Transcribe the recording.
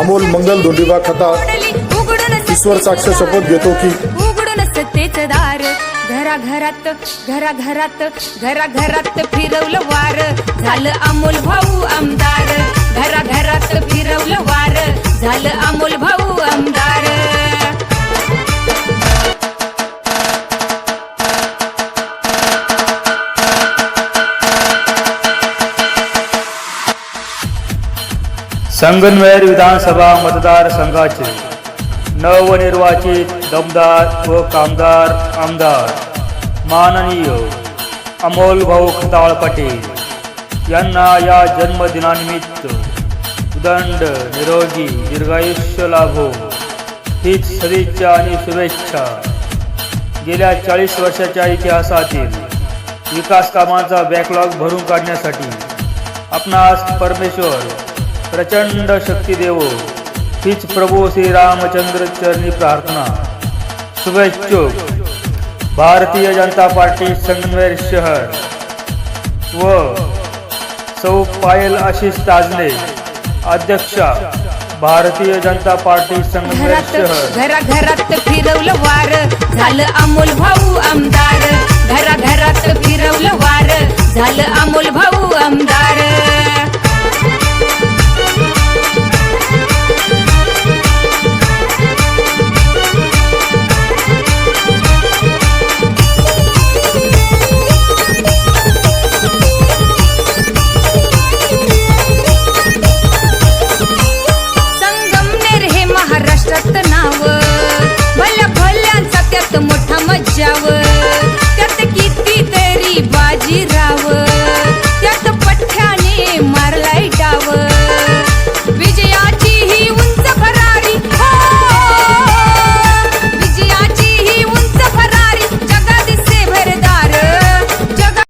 अमोल मंगल धोंडीबा खता ईश्वर साक्ष शपथ घेतो की उघडून सत्तेच दार घराघरात घराघरात घराघरात फिरवलं वार. झालं अमोल भाऊ आमदार. घराघरात फिरवलं वार. झालं संगनवेर विधानसभा मतदारसंघाचे नवनिर्वाचित दमदार व कामदार आमदार माननीय अमोल भाऊ खताळ पाटील यांना या जन्मदिनानिमित्त उदंड निरोगी दीर्घायुष्य लाभो. हीच सदिच्छा आणि शुभेच्छा. गेल्या चाळीस वर्षाच्या इतिहासातील विकास कामांचा बॅकलॉग भरून काढण्यासाठी आपणास परमेश्वर प्रचंड शक्ती देवो. हीच प्रभू श्री रामचंद्र चरणी प्रार्थना. शुभेच्छुक भारतीय जनता पार्टी संगमेर शहर. व सौ पायल आशिष ताजने अध्यक्षा भारतीय जनता पार्टी संगमेर शहर. घरा घरात फिरवलं वार झालं अमोल भाऊ आमदार. घरा घरात फिरवलं वार झालं